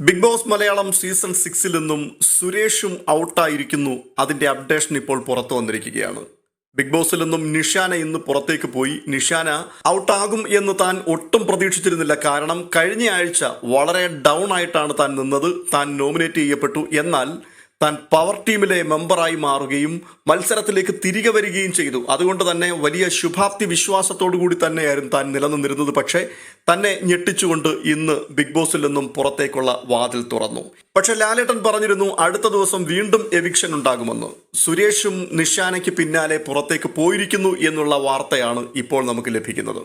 Big boss Malayalam season സിക്സിൽ നിന്നും സുരേഷും ഔട്ടായിരിക്കുന്നു. അതിന്റെ അപ്ഡേഷൻ ഇപ്പോൾ പുറത്തു വന്നിരിക്കുകയാണ്. ബിഗ് ബോസിൽ നിന്നും നിഷാന ഇന്ന് പുറത്തേക്ക് പോയി. നിഷാന ഔട്ടാകും എന്ന് താൻ ഒട്ടും പ്രതീക്ഷിച്ചിരുന്നില്ല. കാരണം കഴിഞ്ഞ ആഴ്ച വളരെ ഡൗൺ ആയിട്ടാണ് താൻ നിന്നത്. താൻ നോമിനേറ്റ് ചെയ്യപ്പെട്ടു. എന്നാൽ താൻ പവർ ടീമിലെ മെമ്പറായി മാറുകയും മത്സരത്തിലേക്ക് തിരികെ വരികയും ചെയ്തു. അതുകൊണ്ട് തന്നെ വലിയ ശുഭാപ്തി വിശ്വാസത്തോടു കൂടി തന്നെയായിരുന്നു താൻ നിലനിന്നിരുന്നത്. പക്ഷേ തന്നെ ഞെട്ടിച്ചുകൊണ്ട് ഇന്ന് ബിഗ് ബോസിൽ നിന്നും പുറത്തേക്കുള്ള വാതിൽ തുറന്നു. പക്ഷെ ലാലേട്ടൻ പറഞ്ഞിരുന്നു അടുത്ത ദിവസം വീണ്ടും എവിക്ഷൻ ഉണ്ടാകുമെന്ന്. സുരേഷും നിഷാനയ്ക്ക് പിന്നാലെ പുറത്തേക്ക് പോയിരിക്കുന്നു എന്നുള്ള വാർത്തയാണ് ഇപ്പോൾ നമുക്ക് ലഭിക്കുന്നത്.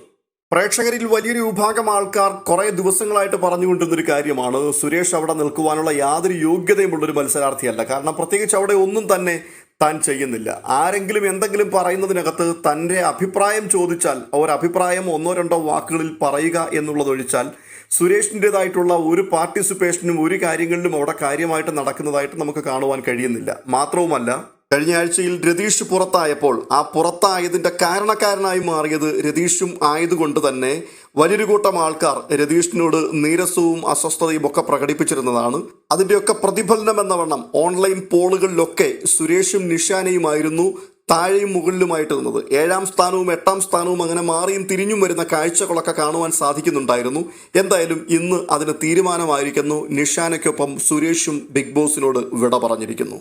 പ്രേക്ഷകരിൽ വലിയൊരു വിഭാഗം ആൾക്കാർ കുറേ ദിവസങ്ങളായിട്ട് പറഞ്ഞുകൊണ്ടിരുന്ന ഒരു കാര്യമാണ് സുരേഷ് അവിടെ നിൽക്കുവാനുള്ള യാതൊരു യോഗ്യതയും ഒരു മത്സരാർത്ഥിയല്ല. കാരണം പ്രത്യേകിച്ച് അവിടെ ഒന്നും തന്നെ താൻ ചെയ്യുന്നില്ല. ആരെങ്കിലും എന്തെങ്കിലും പറയുന്നതിനകത്ത് തന്റെ അഭിപ്രായം ചോദിച്ചാൽ ഒരഭിപ്രായം ഒന്നോ രണ്ടോ വാക്കുകളിൽ പറയുക എന്നുള്ളതൊഴിച്ചാൽ സുരേഷിന്റെതായിട്ടുള്ള ഒരു പാർട്ടിസിപ്പേഷനും ഒരു കാര്യങ്ങളിലും അവിടെ കാര്യമായിട്ട് നടക്കുന്നതായിട്ട് നമുക്ക് കാണുവാൻ കഴിയുന്നില്ല. മാത്രവുമല്ല കഴിഞ്ഞ ആഴ്ചയിൽ രതീഷ് പുറത്തായപ്പോൾ ആ പുറത്തായതിന്റെ കാരണക്കാരനായി മാറിയത് രതീഷും ആയതുകൊണ്ട് തന്നെ വലിയൊരു കൂട്ടം ആൾക്കാർ രതീഷിനോട് നീരസവും അസ്വസ്ഥതയും ഒക്കെ പ്രകടിപ്പിച്ചിരുന്നതാണ്. അതിന്റെയൊക്കെ പ്രതിഫലനം എന്ന വണ്ണം ഓൺലൈൻ പോളുകളിലൊക്കെ സുരേഷും നിഷാനയുമായിരുന്നു താഴെയും മുകളിലുമായിട്ട് നിന്നത്. ഏഴാം സ്ഥാനവും എട്ടാം സ്ഥാനവും അങ്ങനെ മാറിയും തിരിഞ്ഞും വരുന്ന കാഴ്ചകളൊക്കെ കാണുവാൻ സാധിക്കുന്നുണ്ടായിരുന്നു. എന്തായാലും ഇന്ന് അതിന് തീരുമാനമായിരിക്കുന്നു. നിഷാനയ്ക്കൊപ്പം സുരേഷും ബിഗ് ബോസിനോട് വിട പറഞ്ഞിരിക്കുന്നു.